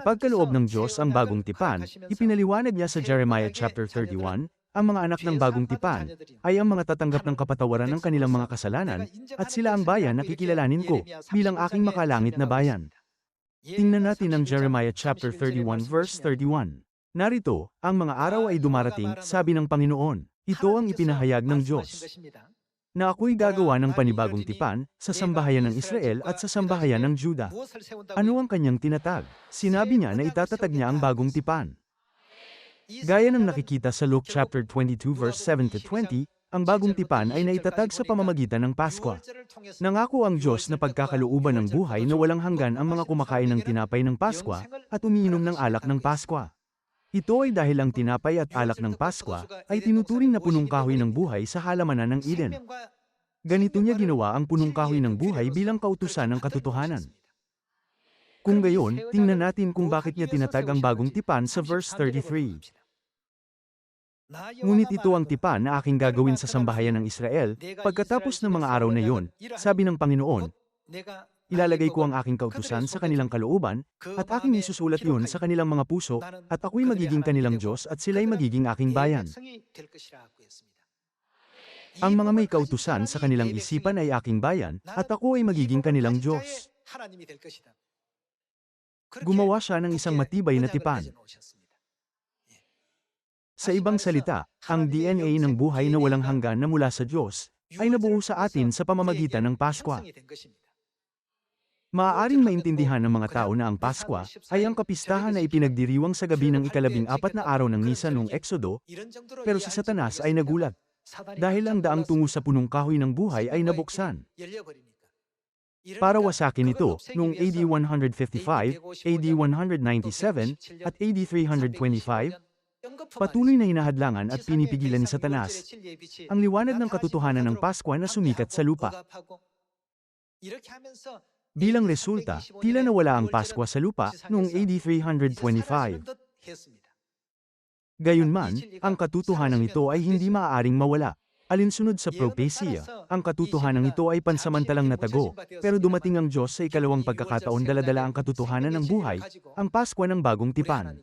ipagkaloob ng Diyos ang bagong tipan, ipinaliwanag niya sa Jeremiah chapter 31, ang mga anak ng bagong tipan ay ang mga tatanggap ng kapatawaran ng kanilang mga kasalanan, at sila ang bayan na kikilalanin ko bilang aking makalangit na bayan. Tingnan natin ang Jeremiah chapter 31 verse 31. Narito, ang mga araw ay dumarating, sabi ng Panginoon. Ito ang ipinahayag ng Diyos, na ako'y gagawa ng panibagong tipan sa sambahayan ng Israel at sa sambahayan ng Juda. Ano ang kanyang tinatag? Sinabi niya na itatatag niya ang bagong tipan. Gaya ng nakikita sa Luke chapter 22 verse 7 to 20, ang bagong tipan ay naitatag sa pamamagitan ng Paskwa. Nangako ang Diyos na pagkakalooban ng buhay na walang hanggan ang mga kumakain ng tinapay ng Paskwa at umiinom ng alak ng Paskwa. Ito ay dahil ang tinapay at alak ng Paskwa ay tinuturing na punong kahoy ng buhay sa halamanan ng Eden. Ganito niya ginawa ang punong kahoy ng buhay bilang kautusan ng katotohanan. Kung gayon, tingnan natin kung bakit niya tinatag ang bagong tipan sa verse 33. Ngunit ito ang tipan na aking gagawin sa sambahayan ng Israel, pagkatapos ng mga araw na iyon, sabi ng Panginoon, ilalagay ko ang aking kautusan sa kanilang kalooban, at aking isusulat yun sa kanilang mga puso, at ako'y magiging kanilang Diyos at sila'y magiging aking bayan. Ang mga may kautusan sa kanilang isipan ay aking bayan, at ako ay magiging kanilang Diyos. Gumawa siya ng isang matibay na tipan. Sa ibang salita, ang DNA ng buhay na walang hanggan na mula sa Diyos, ay nabuo sa atin sa pamamagitan ng Paskwa. Maaaring maintindihan ng mga tao na ang Paskwa ay ang kapistahan na ipinagdiriwang sa gabi ng ikalabing apat na araw ng misa noong Eksodo, pero si Satanas ay nagulat dahil ang daang tungo sa punong kahoy ng buhay ay nabuksan. Para wasakin ito, noong AD 155, AD 197, at AD 325, patuloy na hinahadlangan at pinipigilan ni Satanas ang liwanag ng katotohanan ng Paskwa na sumikat sa lupa. Bilang resulta, tila nawala ang Paskwa sa lupa noong AD 325. Gayunman, ang katotohanan ito ay hindi maaaring mawala. Alinsunod sa propesya, ang katotohanan ito ay pansamantalang natago, pero dumating ang Diyos sa ikalawang pagkakataon daladala ang katotohanan ng buhay, ang Paskwa ng bagong tipan.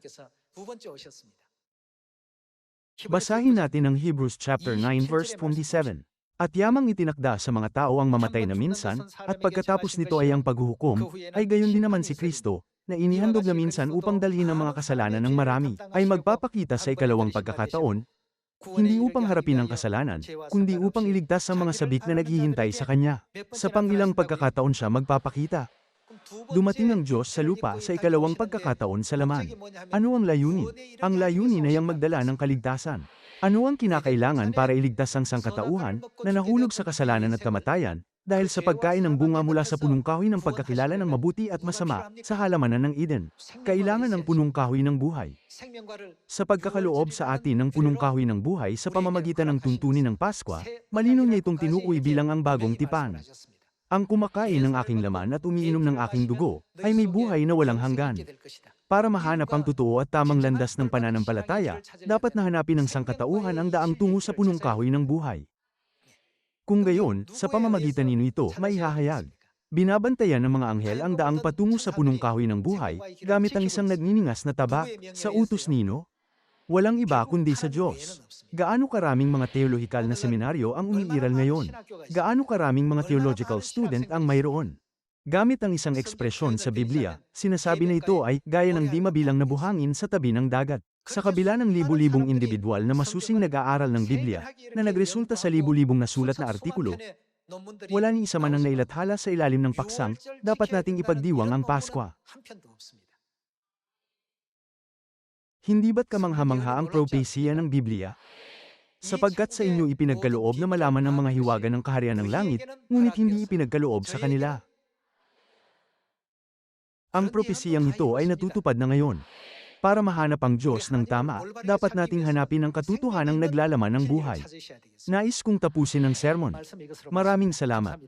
Basahin natin ang Hebrews chapter 9 verse 27. At yamang itinakda sa mga tao ang mamatay na minsan, at pagkatapos nito ay ang paghuhukom, ay gayon din naman si Kristo, na inihandog na minsan upang dalhin ang mga kasalanan ng marami, ay magpapakita sa ikalawang pagkakataon, hindi upang harapin ang kasalanan, kundi upang iligtas ang mga sabik na naghihintay sa Kanya. Sa pangilang pagkakataon siya magpapakita. Dumating ang Diyos sa lupa sa ikalawang pagkakataon sa laman. Ano ang layunin? Ang layunin ay ang magdala ng kaligtasan. Ano ang kinakailangan para iligtas ang sangkatauhan na nahulog sa kasalanan at kamatayan dahil sa pagkain ng bunga mula sa punong kahoy ng pagkakilala ng mabuti at masama sa halamanan ng Eden? Kailangan ng punong kahoy ng buhay. Sa pagkakaloob sa atin ng punong kahoy ng buhay sa pamamagitan ng tuntunin ng Paskwa, malinaw niya itong tinukoy bilang ang bagong tipan. Ang kumakain ng aking laman at umiinom ng aking dugo ay may buhay na walang hanggan. Para mahanap ang totoo at tamang landas ng pananampalataya, dapat na hanapin ng sangkatauhan ang daang tungo sa punong kahoy ng buhay. Kung gayon, sa pamamagitan nino ito, maihahayag. Binabantayan ng mga anghel ang daang patungo sa punong kahoy ng buhay, gamit ang isang nagniningas na tabak, sa utos nino, walang iba kundi sa Diyos. Gaano karaming mga teolohikal na seminaryo ang umiiral ngayon? Gaano karaming mga theological student ang mayroon? Gamit ang isang ekspresyon sa Biblia, sinasabi na ito ay gaya ng di mabilang na buhangin sa tabi ng dagat. Sa kabila ng libu-libong individual na masusing nag-aaral ng Biblia, na nagresulta sa libu-libong nasulat na artikulo, wala ni isa man ang nailathala sa ilalim ng paksang, dapat nating ipagdiwang ang Paskwa. Hindi ba't kamangha-mangha ang propesya ng Biblia? Sapagkat sa inyo ipinagkaloob na malaman ang mga hiwaga ng kaharian ng langit, ngunit hindi ipinagkaloob sa kanila. Ang propesiyang ito ay natutupad na ngayon. Para mahanap ang Diyos ng tama, dapat nating hanapin ang katotohanang naglalaman ng buhay. Nais kong tapusin ang sermon. Maraming salamat.